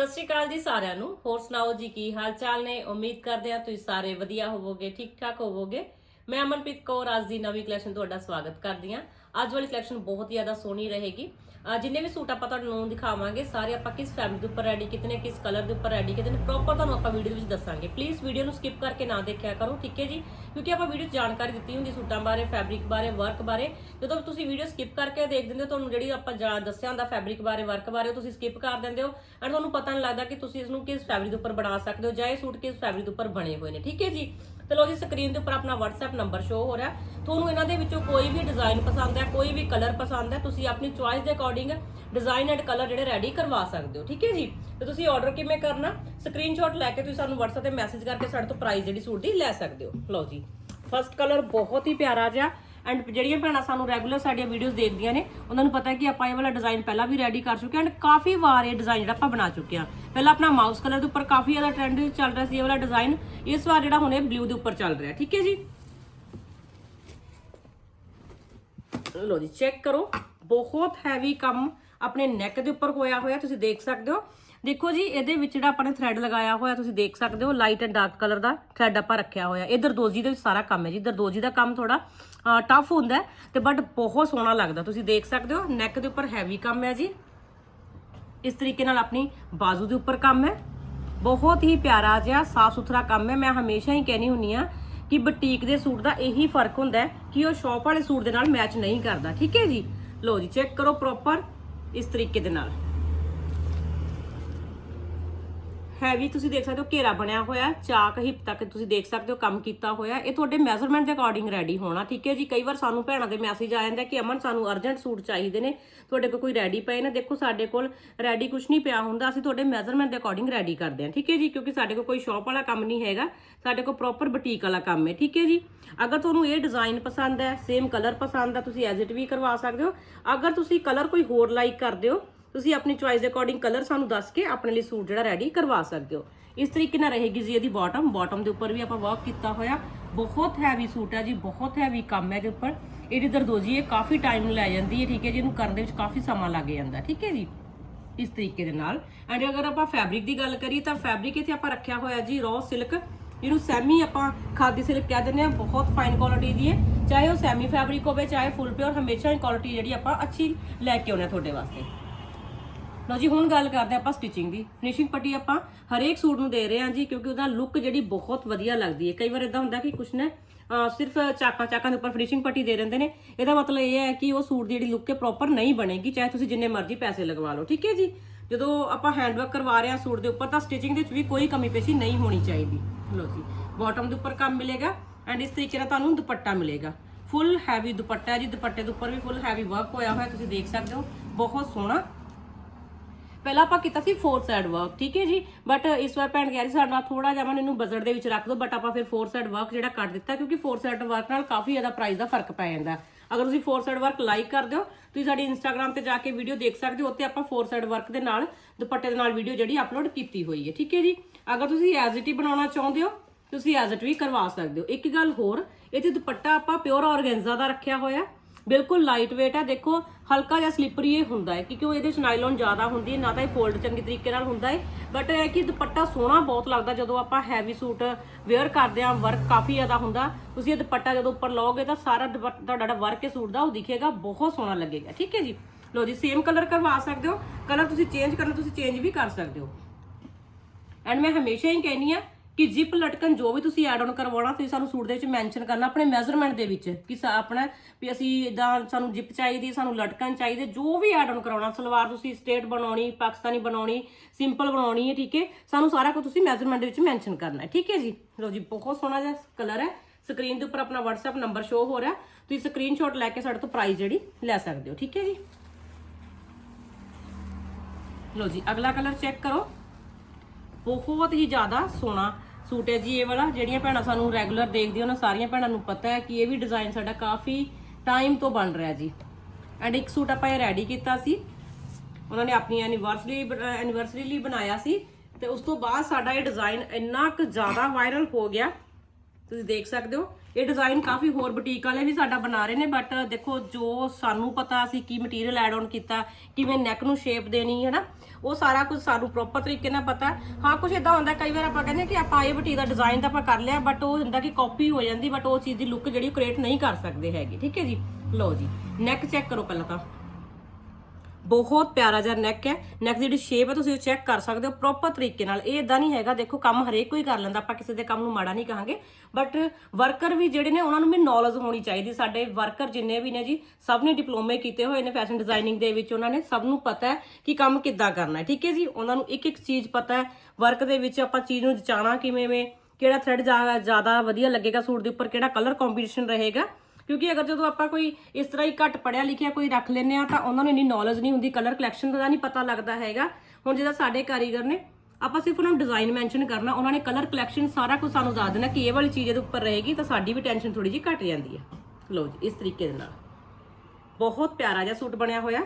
ਸਤਿ ਸ਼੍ਰੀ ਅਕਾਲ ਜੀ ਸਾਰਿਆਂ ਨੂੰ। ਹੋਰ ਸੁਣਾਓ ਜੀ, ਕੀ ਹਾਲ ਚਾਲ ਨੇ? ਉਮੀਦ ਕਰਦੇ ਆ ਤੁਸੀਂ ਸਾਰੇ ਵਧੀਆ ਹੋਵੋਗੇ ਠੀਕ ਠਾਕ ਹੋਵੋਗੇ। ਮੈਂ ਅਮਨਪ੍ਰੀਤ ਕੌਰ, ਅੱਜ ਦੀ ਨਵੀਂ ਕਲੈਸ਼ਨ ਤੁਹਾਡਾ ਸਵਾਗਤ ਕਰਦੀ ਆ ਅੱਜ ਵਾਲੀ ਕਲੈਕਸ਼ਨ ਬਹੁਤ ਹੀ ਜ਼ਿਆਦਾ ਸੋਹਣੀ ਰਹੇਗੀ। ਜਿੰਨੇ ਵੀ ਸੂਟ ਆਪਾਂ ਤੁਹਾਨੂੰ ਦਿਖਾਵਾਂਗੇ, ਸਾਰੇ ਆਪਾਂ ਕਿਸ ਫੈਬਰਿਕ ਦੇ ਉੱਪਰ ਰੈਡੀ ਕੀਤੇ ਨੇ ਕਿਸ ਕਲਰ ਦੇ ਉੱਪਰ ਰੈਡੀ ਕੀਤੇ ਨੇ ਪ੍ਰੋਪਰ ਤੁਹਾਨੂੰ ਆਪਾਂ ਵੀਡੀਓ ਵਿੱਚ ਦੱਸਾਂਗੇ। ਪਲੀਜ਼ ਵੀਡੀਓ ਨੂੰ ਸਕਿਪ ਕਰਕੇ ਨਾ ਦੇਖਿਆ ਕਰੋ, ਠੀਕ ਹੈ ਜੀ? ਕਿਉਂਕਿ ਆਪਾਂ ਵੀਡੀਓ 'ਚ ਜਾਣਕਾਰੀ ਦਿੱਤੀ ਹੁੰਦੀ ਸੂਟਾਂ ਬਾਰੇ ਫੈਬਰਿਕ ਬਾਰੇ ਵਰਕ ਬਾਰੇ। ਜਦੋਂ ਤੁਸੀਂ ਵੀਡੀਓ ਸਕਿਪ ਕਰਕੇ ਦੇਖ ਦਿੰਦੇ ਹੋ, ਤੁਹਾਨੂੰ ਜਿਹੜੀ ਆਪਾਂ ਜਾ- ਦੱਸਿਆ ਹੁੰਦਾ ਫੈਬਰਿਕ ਬਾਰੇ ਵਰਕ ਬਾਰੇ ਤੁਸੀਂ ਸਕਿਪ ਕਰ ਦਿੰਦੇ ਹੋ। ਐਂਡ ਤੁਹਾਨੂੰ ਪਤਾ ਨਹੀਂ ਲੱਗਦਾ ਕਿ ਤੁਸੀਂ ਇਸ ਨੂੰ ਕਿਸ ਫੈਬਰਿਕ ਦੇ ਉੱਪਰ ਬਣਾ ਸਕਦੇ ਹੋ ਜਾਂ ਇਹ ਸੂਟ ਕਿਸ ਫੈਬਰਿਕ ਦੇ ਉੱਪਰ ਬਣੇ ਹੋਏ ਨੇ, ਠੀਕ ਹੈ ਜੀ? ਤੇ ਲੋ ਜੀ ਸਕਰੀਨ ਦੇ ਉੱਪਰ ਆਪਣਾ WhatsApp ਨੰਬਰ ਸ਼ੋ ਹੋ ਰਿਹਾ। ਤੁਹਾਨੂੰ ਇਹਨਾਂ ਦੇ ਵਿੱਚੋਂ ਕੋਈ ਵੀ ਡਿਜ਼ਾਈਨ ਪਸੰਦ ਹੈ, ਕੋਈ ਵੀ ਕਲਰ ਪਸੰਦ ਹੈ, ਤੁਸੀਂ ਆਪਣੀ ਚੁਆਇਸ ਦੇ ਅਕੋਰਡਿੰਗ ਡਿਜ਼ਾਈਨ ਐਂਡ ਕਲਰ ਜਿਹੜੇ ਰੈਡੀ ਕਰਵਾ ਸਕਦੇ ਹੋ, ਠੀਕ ਹੈ ਜੀ? ਤੇ ਤੁਸੀਂ ਆਰਡਰ ਕਿਵੇਂ ਕਰਨਾ? ਸਕਰੀਨਸ਼ਾਟ ਲੈ ਕੇ ਤੁਸੀਂ ਸਾਨੂੰ WhatsApp ਤੇ ਮੈਸੇਜ ਕਰਕੇ ਸਾਡੇ ਤੋਂ ਪ੍ਰਾਈਸ ਜਿਹੜੀ ਸੂਟ ਦੀ ਲੈ ਸਕਦੇ ਹੋ। ਲਓ ਜੀ ਫਸਟ ਕਲਰ ਬਹੁਤ ਹੀ ਪਿਆਰਾ ਜਿਹਾ ਐਂਡ ਜਿਹੜੀਆਂ ਭੈਣਾਂ ਸਾਨੂੰ ਰੈਗੂਲਰ ਸਾਡੀਆਂ ਵੀਡੀਓਜ਼ ਦੇਖਦੀਆਂ ਨੇ, ਉਹਨਾਂ ਨੂੰ ਪਤਾ ਹੈ ਕਿ ਆਪਾਂ ਇਹ ਵਾਲਾ ਡਿਜ਼ਾਈਨ ਪਹਿਲਾਂ ਵੀ ਰੈਡੀ ਕਰ ਚੁੱਕੇ ਹਾਂ ਐਂਡ ਕਾਫੀ ਵਾਰ ਇਹ ਡਿਜ਼ਾਈਨ ਜਿਹੜਾ ਆਪਾਂ ਬਣਾ ਚੁੱਕੇ ਹਾਂ। ਪਹਿਲਾਂ ਆਪਣਾ ਮਾਊਸ ਕਲਰ ਦੇ ਉੱਪਰ ਕਾਫੀ ਜ਼ਿਆਦਾ ਟ੍ਰੈਂਡ ਚੱਲ ਰਿਹਾ ਸੀ ਇਹ ਵਾਲਾ ਡਿਜ਼ਾਈਨ ਇਸ ਵਾਰ ਜਿਹੜਾ ਹੁਣ ਇਹ ਬਲੂ ਦੇ ਉੱਪਰ ਚੱਲ ਰਿਹਾ, ਠੀਕ ਹੈ ਜੀ? ਲੋ ਜੀ ਚੈੱਕ ਕਰੋ। ਬਹੁਤ ਹੈਵੀ ਕੰਮ ਆਪਣੇ ਨੈਕ ਦੇ ਉੱਪਰ ਹੋਇਆ ਹੋਇਆ, ਤੁਸੀਂ ਦੇਖ ਸਕਦੇ ਹੋ। ਦੇਖੋ ਜੀ, ਇਹਦੇ ਵਿੱਚ ਜਿਹੜਾ ਆਪਾਂ ਨੇ ਥ੍ਰੈਡ ਲਗਾਇਆ ਹੋਇਆ, ਤੁਸੀਂ ਦੇਖ ਸਕਦੇ ਹੋ ਲਾਈਟ ਐਂਡ ਡਾਰਕ ਕਲਰ ਦਾ ਥ੍ਰੈਡ ਆਪਾਂ ਰੱਖਿਆ ਹੋਇਆ। ਇਹ ਦਰਦੋਜੀ ਦੇ ਵਿੱਚ ਸਾਰਾ ਕੰਮ ਹੈ ਜੀ। ਦਰਦੋਜੀ ਦਾ ਕੰਮ ਥੋੜਾ ਟਫ ਹੁੰਦਾ ਹੈ, ਤੇ ਬਟ ਬਹੁਤ ਸੋਹਣਾ ਲੱਗਦਾ। ਤੁਸੀਂ ਦੇਖ ਸਕਦੇ ਹੋ ਨੈਕ ਦੇ ਉੱਪਰ ਹੈਵੀ ਕੰਮ ਹੈ ਜੀ। ਇਸ ਤਰੀਕੇ ਨਾਲ ਆਪਣੀ ਬਾਜ਼ੂ ਦੇ ਉੱਪਰ ਕੰਮ ਹੈ। ਬਹੁਤ ਹੀ ਪਿਆਰਾ ਜਿਹਾ ਸਾਫ਼ ਸੁਥਰਾ ਕੰਮ ਹੈ। ਮੈਂ ਹਮੇਸ਼ਾ ਹੀ ਕਹਿਣੀ ਹੁੰਨੀ ਆ ਕਿ ਬੁਟੀਕ ਦੇ ਸੂਟ ਦਾ ਇਹੀ ਫ਼ਰਕ ਹੁੰਦਾ ਕਿ ਉਹ ਸ਼ਾਪ ਵਾਲੇ ਸੂਟ ਦੇ ਨਾਲ ਮੈਚ ਨਹੀਂ ਕਰਦਾ। ਠੀਕ ਹੈ ਜੀ? ਲੋ ਜੀ ਚੈੱਕ ਕਰੋ ਪ੍ਰੋਪਰ ਇਸ ਤਰੀਕੇ ਦੇ ਨਾਲ। ਹੈਵੀ ਤੁਸੀਂ ਦੇਖ ਸਕਦੇ ਹੋ ਘੇਰਾ ਬਣਿਆ ਹੋਇਆ ਚਾਕ ਹਿੱਪ ਤੱਕ ਤੁਸੀਂ ਦੇਖ ਸਕਦੇ ਹੋ ਕੰਮ ਕੀਤਾ ਹੋਇਆ ਇਹ ਤੁਹਾਡੇ ਮੈਜ਼ਰਮੈਂਟ ਦੇ ਅਕੋਰਡਿੰਗ ਰੈਡੀ ਹੋਣਾ, ਠੀਕ ਹੈ ਜੀ? ਕਈ ਵਾਰ ਸਾਨੂੰ ਭੈਣਾਂ ਦੇ ਮੈਸੇਜ ਆ ਜਾਂਦਾ ਕਿ ਅਮਨ, ਸਾਨੂੰ ਅਰਜੈਂਟ ਸੂਟ ਚਾਹੀਦੇ ਨੇ, ਤੁਹਾਡੇ ਕੋਲ ਕੋਈ ਰੈਡੀ ਪਏ ਨੇ। ਦੇਖੋ, ਸਾਡੇ ਕੋਲ ਰੈਡੀ ਕੁਝ ਨਹੀਂ ਪਿਆ ਹੁੰਦਾ, ਅਸੀਂ ਤੁਹਾਡੇ ਮੈਜ਼ਰਮੈਂਟ ਦੇ ਅਕੋਰਡਿੰਗ ਰੈਡੀ ਕਰਦੇ ਹਾਂ, ਠੀਕ ਹੈ ਜੀ? ਕਿਉਂਕਿ ਸਾਡੇ ਕੋਲ ਕੋਈ ਸ਼ਾਪ ਵਾਲਾ ਕੰਮ ਨਹੀਂ ਹੈਗਾ, ਸਾਡੇ ਕੋਲ ਪ੍ਰੋਪਰ ਬੁਟੀਕ ਵਾਲਾ ਕੰਮ ਹੈ, ਠੀਕ ਹੈ ਜੀ? ਅਗਰ ਤੁਹਾਨੂੰ ਇਹ ਡਿਜ਼ਾਈਨ ਪਸੰਦ ਹੈ ਸੇਮ ਕਲਰ ਪਸੰਦ ਹੈ, ਤੁਸੀਂ ਐਜ਼ ਇਟ ਵੀ ਕਰਵਾ ਸਕਦੇ ਹੋ। ਅਗਰ ਤੁਸੀਂ ਕਲਰ ਕੋਈ ਹੋਰ ਲਾਈਕ ਕਰਦੇ ਹੋ ਤੁਸੀਂ ਆਪਣੀ ਚੁਆਇਸ ਦੇ ਅਕੋਰਡਿੰਗ ਕਲਰ ਸਾਨੂੰ ਦੱਸ ਕੇ ਆਪਣੇ ਲਈ ਸੂਟ ਜਿਹੜਾ ਰੈਡੀ ਕਰਵਾ ਸਕਦੇ ਹੋ। ਇਸ ਤਰੀਕੇ ਨਾਲ ਰਹੇਗੀ ਜੀ ਇਹਦੀ ਬਾਟਮ ਬਾਟਮ ਦੇ ਉੱਪਰ ਵੀ ਆਪਾਂ ਵਰਕ ਕੀਤਾ ਹੋਇਆ। ਬਹੁਤ ਹੈਵੀ ਸੂਟ ਹੈ ਜੀ, ਬਹੁਤ ਹੈਵੀ ਕੰਮ ਹੈ ਇਹਦੇ ਉੱਪਰ। ਇਹਦੀ ਦਰਦੋਜੀ ਇਹ ਕਾਫੀ ਟਾਈਮ ਲੈ ਜਾਂਦੀ ਹੈ, ਠੀਕ ਹੈ ਜੀ। ਇਹਨੂੰ ਕਰਨ ਦੇ ਵਿੱਚ ਕਾਫੀ ਸਮਾਂ ਲੱਗ ਜਾਂਦਾ ਠੀਕ ਹੈ ਜੀ। ਇਸ ਤਰੀਕੇ ਦੇ ਨਾਲ। ਐਂਡ ਅਗਰ ਆਪਾਂ ਫੈਬਰਿਕ ਦੀ ਗੱਲ ਕਰੀਏ ਤਾਂ ਫੈਬਰਿਕ ਇੱਥੇ ਆਪਾਂ ਰੱਖਿਆ ਹੋਇਆ ਜੀ ਰॉ ਸਿਲਕ ਇਹਨੂੰ ਸੈਮੀ ਆਪਾਂ ਖਾਦੀ ਸਿਲਕ ਕਹਿ ਦਿੰਦੇ ਆ ਬਹੁਤ ਫਾਈਨ ਕੁਆਲਿਟੀ ਦੀ ਹੈ। ਚਾਹੇ ਉਹ ਸੈਮੀ ਫੈਬਰਿਕ ਹੋਵੇ, ਚਾਹੇ ਫੁੱਲ ਪਿਓਰ ਹਮੇਸ਼ਾ ਹੀ ਕੁਆਲਿਟੀ ਜਿਹੜੀ ਆਪਾਂ ਅੱਛੀ ਲੈ ਕੇ ਆਉਣਾ ਤੁਹਾਡੇ ਵਾਸਤੇ। ਲਓ ਜੀ, ਹੁਣ ਗੱਲ ਕਰਦੇ ਆਪਾਂ ਸਟਿਚਿੰਗ ਦੀ। ਫਿਨਿਸ਼ਿੰਗ ਪੱਟੀ ਆਪਾਂ ਹਰੇਕ ਸੂਟ ਨੂੰ ਦੇ ਰਹੇ ਹਾਂ ਜੀ, ਕਿਉਂਕਿ ਉਹਦਾ ਲੁੱਕ ਜਿਹੜੀ ਬਹੁਤ ਵਧੀਆ ਲੱਗਦੀ ਹੈ। ਕਈ ਵਾਰ ਇਦਾਂ ਹੁੰਦਾ ਕਿ ਕੁਛ ਨੇ ਸਿਰਫ ਚਾਕਾਂ ਚਾਕਾਂ ਦੇ ਉੱਪਰ ਫਿਨਿਸ਼ਿੰਗ ਪੱਟੀ ਦੇ ਰਹਿੰਦੇ ਨੇ। ਇਹਦਾ ਮਤਲਬ ਇਹ ਹੈ ਕਿ ਉਹ ਸੂਟ ਦੀ ਜਿਹੜੀ ਲੁੱਕ ਹੈ ਪ੍ਰੋਪਰ ਨਹੀਂ ਬਣੇਗੀ, ਚਾਹੇ ਤੁਸੀਂ ਜਿੰਨੇ ਮਰਜ਼ੀ ਪੈਸੇ ਲਗਵਾ ਲਓ। ਠੀਕ ਹੈ ਜੀ? ਜਦੋਂ ਆਪਾਂ ਹੈਂਡ ਵਰਕ ਕਰਵਾ ਰਹੇ ਹਾਂ ਸੂਟ ਦੇ ਉੱਪਰ, ਤਾਂ ਸਟਿਚਿੰਗ ਦੇ ਵਿੱਚ ਵੀ ਕੋਈ ਕਮੀ ਪੇਸ਼ੀ ਨਹੀਂ ਹੋਣੀ ਚਾਹੀਦੀ। ਲਓ ਜੀ ਬਾਟਮ ਦੇ ਉੱਪਰ ਕੰਮ ਮਿਲੇਗਾ ਐਂਡ ਇਸ ਤਰੀਕੇ ਨਾਲ ਤੁਹਾਨੂੰ ਦੁਪੱਟਾ ਮਿਲੇਗਾ। ਫੁੱਲ ਹੈਵੀ ਦੁਪੱਟਾ ਹੈ ਜੀ, ਦੁਪੱਟੇ ਦੇ ਉੱਪਰ ਵੀ ਫੁੱਲ ਹੈਵੀ ਵਰਕ ਹੋਇਆ ਹੋਇਆ, ਤੁਸੀਂ ਦੇਖ ਸਕਦੇ ਹੋ। ਬਹੁਤ ਸੋਹਣਾ ਪਹਿਲਾਂ ਆਪਾਂ ਕੀਤਾ ਸੀ ਫੋਰ ਸਾਈਡ ਵਰਕ ਠੀਕ ਹੈ ਜੀ? ਬਟ ਇਸ ਵਾਰ ਭੈਣ ਕਹਿ ਰਹੀ ਸਾਡੇ ਨਾਲ ਥੋੜਾ ਜਿਹਾ ਮਨ ਇਹਨੂੰ ਬਜਟ ਦੇ ਵਿੱਚ ਰੱਖ ਦਿਓ ਬਟ ਆਪਾਂ ਫਿਰ ਫੋਰ ਸਾਈਡ ਵਰਕ ਜਿਹੜਾ ਕੱਟ ਦਿੱਤਾ, ਕਿਉਂਕਿ ਫੋਰ ਸਾਈਡ ਵਰਕ ਨਾਲ ਕਾਫੀ ਜ਼ਿਆਦਾ ਪ੍ਰਾਈਸ ਦਾ ਫ਼ਰਕ ਪੈ ਜਾਂਦਾ। ਅਗਰ ਤੁਸੀਂ ਫੋਰ ਸਾਈਡ ਵਰਕ ਲਾਈਕ ਕਰਦੇ ਹੋ, ਤੁਸੀਂ ਸਾਡੀ ਇੰਸਟਾਗ੍ਰam ਤੇ ਜਾ ਕੇ ਵੀਡੀਓ ਦੇਖ ਸਕਦੇ ਹੋ ਉੱਤੇ ਆਪਾਂ ਫੋਰ ਸਾਈਡ ਵਰਕ ਦੇ ਨਾਲ, ਦੁਪੱਟੇ ਦੇ ਨਾਲ ਵੀਡੀਓ ਜਿਹੜੀ ਅਪਲੋਡ ਕੀਤੀ ਹੋਈ ਹੈ, ਠੀਕ ਹੈ ਜੀ? ਅਗਰ ਤੁਸੀਂ ਐਜ਼ ਇਟ ਹੀ ਬਣਾਉਣਾ ਚਾਹੁੰਦੇ ਹੋ, ਤੁਸੀਂ ਐਜ਼ ਇਟ ਵੀ ਕਰਵਾ ਸਕਦੇ ਹੋ। ਇੱਕ ਗੱਲ ਹੋਰ, ਇਹ ਦੁਪੱਟਾ ਆਪਾਂ ਪਿਓਰ ਆਰਗੈਂਜ਼ਾ ਦਾ ਰੱਖਿਆ ਹੋਇਆ ਬਿਲਕੁਲ ਲਾਈਟ weight ਹੈ। ਦੇਖੋ, ਹਲਕਾ ਜਿਹਾ ਸਲਿਪਰੀ ਇਹ ਹੁੰਦਾ ਹੈ, ਕਿਉਂਕਿ ਉਹ ਇਹਦੇ ਵਿੱਚ ਨਾਈਲੋਨ ਜ਼ਿਆਦਾ ਹੁੰਦੀ ਹੈ, ਨਾ ਤਾਂ ਇਹ ਫੋਲਡ ਚੰਗੇ ਤਰੀਕੇ ਨਾਲ ਹੁੰਦਾ ਹੈ। ਬਟ ਇਹ ਕਿ ਦੁਪੱਟਾ ਸੋਹਣਾ ਬਹੁਤ ਲੱਗਦਾ, ਜਦੋਂ ਆਪਾਂ ਹੈਵੀ ਸੂਟ ਵੇਅਰ ਕਰਦੇ ਹਾਂ ਵਰਕ ਕਾਫੀ ਜ਼ਿਆਦਾ ਹੁੰਦਾ। ਤੁਸੀਂ ਇਹ ਦੁਪੱਟਾ ਜਦੋਂ ਉੱਪਰ ਲਾਓਗੇ ਤਾਂ ਸਾਰਾ ਦੁਪੱਟਾ, ਤੁਹਾਡਾ ਜਿਹੜਾ ਵਰਕ ਹੈ ਸੂਟ ਦਾ, ਉਹ ਦਿਖੇਗਾ, ਬਹੁਤ ਸੋਹਣਾ ਲੱਗੇਗਾ। ਠੀਕ ਹੈ ਜੀ? ਲੋ ਜੀ ਸੇਮ ਕਲਰ ਕਰਵਾ ਸਕਦੇ ਹੋ। ਕਲਰ ਤੁਸੀਂ ਚੇਂਜ ਕਰਨਾ, ਤੁਸੀਂ ਚੇਂਜ ਵੀ ਕਰ ਸਕਦੇ ਹੋ। ਐਂਡ ਮੈਂ ਹਮੇਸ਼ਾ ਹੀ ਕਹਿੰਨੀ ਆ ਕਿ ਜਿਪ ਲਟਕਣ ਜੋ ਵੀ ਤੁਸੀਂ ਐਡ ਆਨ ਕਰਵਾਉਣਾ, ਤੁਸੀਂ ਸਾਨੂੰ ਸੂਟ ਦੇ ਵਿੱਚ ਮੈਂਸ਼ਨ ਕਰਨਾ ਆਪਣੇ ਮੈਜ਼ਰਮੈਂਟ ਦੇ ਵਿੱਚ ਕਿ ਸਾ- ਆਪਣਾ ਵੀ ਅਸੀਂ ਇਦਾਂ ਸਾਨੂੰ ਜਿਪ ਚਾਹੀਦੀ, ਸਾਨੂੰ ਲਟਕਣ ਚਾਹੀਦੇ, ਜੋ ਵੀ ਐਡ ਆਨ ਕਰਾਉਣਾ, ਸਲਵਾਰ ਤੁਸੀਂ ਸਟੇਟ ਬਣਾਉਣੀ, ਪਾਕਿਸਤਾਨੀ ਬਣਾਉਣੀ ਸਿੰਪਲ ਬਣਾਉਣੀ ਹੈ, ਠੀਕ ਹੈ, ਸਾਨੂੰ ਸਾਰਾ ਕੁਝ ਤੁਸੀਂ ਮੈਜ਼ਰਮੈਂਟ ਦੇ ਵਿੱਚ ਮੈਂਸ਼ਨ ਕਰਨਾ ਹੈ, ਠੀਕ ਹੈ ਜੀ? ਲਓ ਜੀ, ਬਹੁਤ ਸੋਹਣਾ ਜਿਹਾ ਕਲਰ ਹੈ ਸਕਰੀਨ ਦੇ ਉੱਪਰ ਆਪਣਾ WhatsApp ਨੰਬਰ ਸ਼ੋ ਹੋ ਰਿਹਾ, ਤੁਸੀਂ ਸਕਰੀਨਸ਼ਾਟ ਲੈ ਕੇ ਸਾਡੇ ਤੋਂ ਪ੍ਰਾਈਸ ਜਿਹੜੀ ਲੈ ਸਕਦੇ ਹੋ, ਠੀਕ ਹੈ ਜੀ? ਲਓ ਜੀ, ਅਗਲਾ ਕਲਰ ਚੈੱਕ ਕਰੋ। ਬਹੁਤ ਹੀ ਜ਼ਿਆਦਾ ਸੋਹਣਾ ਸੂਟ ਹੈ ਜੀ ਇਹ ਵਾਲਾ। ਜਿਹੜੀਆਂ ਭੈਣਾਂ ਸਾਨੂੰ ਰੈਗੂਲਰ ਦੇਖਦੀਆਂ, ਉਹਨਾਂ ਸਾਰੀਆਂ ਭੈਣਾਂ ਨੂੰ ਪਤਾ ਹੈ ਕਿ ਇਹ ਵੀ ਡਿਜ਼ਾਈਨ ਸਾਡਾ ਕਾਫੀ ਟਾਈਮ ਤੋਂ ਬਣ ਰਿਹਾ ਜੀ। ਐਂਡ ਇੱਕ ਸੂਟ ਆਪਾਂ ਇਹ ਰੈਡੀ ਕੀਤਾ ਸੀ। ਉਹਨਾਂ ਨੇ ਆਪਣੀ ਐਨੀਵਰਸਰੀ ਐਨੀਵਰਸਰੀ ਲਈ ਬਣਾਇਆ ਸੀ। ਤੇ ਉਸ ਤੋਂ ਬਾਅਦ ਸਾਡਾ ਇਹ ਡਿਜ਼ਾਈਨ ਇੰਨਾ ਕੁ ਜ਼ਿਆਦਾ ਵਾਇਰਲ ਹੋ ਗਿਆ। ਤੁਸੀਂ ਦੇਖ ਸਕਦੇ ਹੋ। ਇਹ ਡਿਜ਼ਾਈਨ ਕਾਫੀ ਹੋਰ ਬੁਟੀਕ ਵਾਲੇ ਵੀ ਸਾਡਾ ਬਣਾ ਰਹੇ ਨੇ ਬਟ ਦੇਖੋ ਜੋ ਸਾਨੂੰ ਪਤਾ, ਅਸੀਂ ਕੀ ਮਟੀਰੀਅਲ ਐਡ ਆਨ ਕੀਤਾ, ਕਿਵੇਂ ਨੈਕ ਨੂੰ ਸ਼ੇਪ ਦੇਣੀ ਹੈ ਨਾ ਉਹ ਸਾਰਾ ਕੁਝ ਸਾਨੂੰ ਪ੍ਰੋਪਰ ਤਰੀਕੇ ਨਾਲ ਪਤਾ। ਹਾਂ ਕੁਝ ਇਦਾਂ ਹੁੰਦਾ, ਕਈ ਵਾਰ ਆਪਾਂ ਕਹਿੰਦੇ ਕਿ ਆਪਾਂ ਇਹ ਬੁਟੀਕ ਦਾ ਡਿਜ਼ਾਈਨ ਤਾਂ ਆਪਾਂ ਕਰ ਲਿਆ ਬਟ ਉਹ ਹੁੰਦਾ ਕਿ ਕਾਪੀ ਹੋ ਜਾਂਦੀ ਬਟ ਉਹ ਚੀਜ਼ ਦੀ ਲੁੱਕ ਜਿਹੜੀ ਕ੍ਰੀਏਟ ਨਹੀਂ ਕਰ ਸਕਦੇ ਹੈਗੇ, ਠੀਕ ਹੈ ਜੀ? ਲਓ ਜੀ ਨੈਕ ਚੈੱਕ ਕਰੋ ਪਹਿਲਾਂ ਤਾਂ। ਬਹੁਤ ਪਿਆਰਾ ਜਿਹਾ ਨੈਕ ਹੈ। ਨੈਕ ਦੀ ਜਿਹੜੀ ਸ਼ੇਪ ਹੈ, ਤੁਸੀਂ ਉਹ ਚੈੱਕ ਕਰ ਸਕਦੇ ਹੋ ਪ੍ਰੋਪਰ ਤਰੀਕੇ ਨਾਲ। ਇਹ ਇਦਾਂ ਨਹੀਂ ਹੈਗਾ, ਦੇਖੋ, ਕੰਮ ਹਰੇਕ ਕੋਈ ਕਰ ਲੈਂਦਾ, ਆਪਾਂ ਕਿਸੇ ਦੇ ਕੰਮ ਨੂੰ ਮਾੜਾ ਨਹੀਂ ਕਹਾਂਗੇ। ਬਟ ਵਰਕਰ ਵੀ ਜਿਹੜੇ ਨੇ, ਉਹਨਾਂ ਨੂੰ ਵੀ ਨੌਲੇਜ ਹੋਣੀ ਚਾਹੀਦੀ। ਸਾਡੇ ਵਰਕਰ ਜਿੰਨੇ ਵੀ ਨੇ ਜੀ, ਸਭ ਨੇ ਡਿਪਲੋਮੇ ਕੀਤੇ ਹੋਏ ਨੇ ਫੈਸ਼ਨ ਡਿਜ਼ਾਈਨਿੰਗ ਦੇ ਵਿੱਚ। ਉਹਨਾਂ ਨੇ ਸਭ ਨੂੰ ਪਤਾ ਹੈ ਕਿ ਕੰਮ ਕਿੱਦਾਂ ਕਰਨਾ ਹੈ, ਠੀਕ ਹੈ ਜੀ? ਉਹਨਾਂ ਨੂੰ ਇੱਕ ਇੱਕ ਚੀਜ਼ ਪਤਾ ਹੈ। ਵਰਕ ਦੇ ਵਿੱਚ ਆਪਾਂ ਚੀਜ਼ ਨੂੰ ਜਚਾਣਾ ਕਿਵੇਂ ਵੇ, ਕਿਹੜਾ ਥ੍ਰੈਡ ਜ਼ਿਆਦਾ ਵਧੀਆ ਲੱਗੇਗਾ ਸੂਟ ਦੇ ਉੱਪਰ, ਕਿਹੜਾ ਕਲਰ ਕੰਬੀਨੇਸ਼ਨ ਰਹੇਗਾ। ਕਿਉਂਕਿ ਅਗਰ ਜਦੋਂ ਆਪਾਂ ਕੋਈ ਇਸ ਤਰ੍ਹਾਂ ਹੀ ਘੱਟ ਪੜਿਆ ਲਿਖਿਆ ਕੋਈ ਰੱਖ ਲੈਂਦੇ ਆ ਤਾਂ ਉਹਨਾਂ ਨੂੰ ਇੰਨੀ ਨੌਲੇਜ ਨਹੀਂ ਹੁੰਦੀ ਕਲਰ ਕਲੈਕਸ਼ਨ ਦਾ ਨਹੀਂ ਪਤਾ ਲੱਗਦਾ ਹੈਗਾ। ਹੁਣ ਜਿਹਦਾ ਸਾਡੇ ਕਾਰੀਗਰ ਨੇ, ਆਪਾਂ ਸਿਰਫ ਉਹਨਾਂ ਨੂੰ ਡਿਜ਼ਾਈਨ ਮੈਂਸ਼ਨ ਕਰਨਾ, ਉਹਨਾਂ ਨੇ ਕਲਰ ਕਲੈਕਸ਼ਨ ਸਾਰਾ ਕੁਝ ਸਾਨੂੰ ਦੱਸ ਦੇਣਾ ਕਿ ਇਹ ਵਾਲੀ ਚੀਜ਼ ਇਹਦੇ ਉੱਪਰ ਰਹੇਗੀ, ਤਾਂ ਸਾਡੀ ਵੀ ਟੈਨਸ਼ਨ ਥੋੜੀ ਜਿਹੀ ਘਟ ਜਾਂਦੀ ਹੈ। ਲਓ ਜੀ, ਇਸ ਤਰੀਕੇ ਦੇ ਨਾਲ। ਬਹੁਤ ਪਿਆਰਾ ਜਿਹਾ ਸੂਟ ਬਣਿਆ ਹੋਇਆ।